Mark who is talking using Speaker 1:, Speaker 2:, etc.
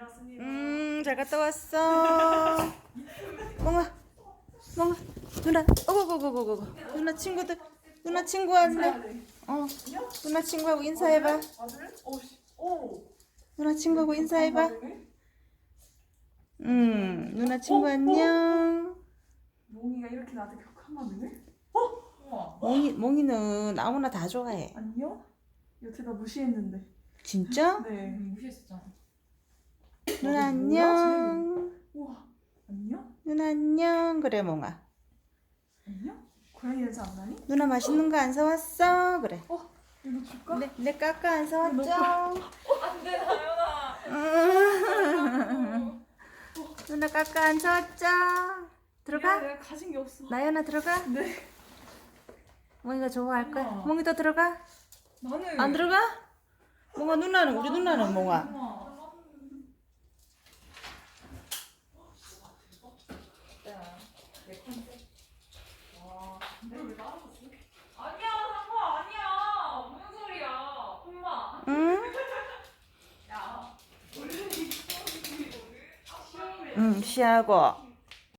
Speaker 1: 다녀왔습니다.
Speaker 2: 음, 잘 갔다 왔어. 멍아, 멍아, 누나, 어고고고고고. 누나 친구들, 누나 친구 왔네. 어, 누나 친구하고 인사해봐. 누나 친구하고 인사해봐. 음, 누나 친구 안녕.
Speaker 1: 몽이가 이렇게 나한테 격한 마음이네?
Speaker 3: 우와.
Speaker 2: 몽이, 몽이는 아무나 다 좋아해.
Speaker 1: 안녕? 여태 나 무시했는데.
Speaker 2: 진짜?
Speaker 1: 네.
Speaker 3: 무시했었잖아.
Speaker 2: 누나
Speaker 1: 어,
Speaker 2: 안녕.
Speaker 1: 우와. 안녕?
Speaker 2: 누나 안녕. 그래, 몽아.
Speaker 1: 안녕? 고양이 냄새 안 나니?
Speaker 2: 누나 맛있는 거 안 사왔어? 그래.
Speaker 1: 어? 이거 줄까?
Speaker 2: 내, 내 까까 안 사왔죠?
Speaker 3: 안돼 다현아.
Speaker 2: 음. 누나 까까 안 사왔죠? 들어가?
Speaker 1: 내가 가진 게 없어.
Speaker 2: 나연아 들어가?
Speaker 1: 네.
Speaker 2: 몽이가 좋아할 거야.
Speaker 3: 우와.
Speaker 2: 몽이도 들어가?
Speaker 3: 나는
Speaker 2: 안 들어가? 몽아 누나는 우리 누나는 몽아.
Speaker 3: 우와. 아니야 상호 아니야 무슨 소리야 엄마
Speaker 2: 응?
Speaker 3: 야
Speaker 2: 응, 쉬하고.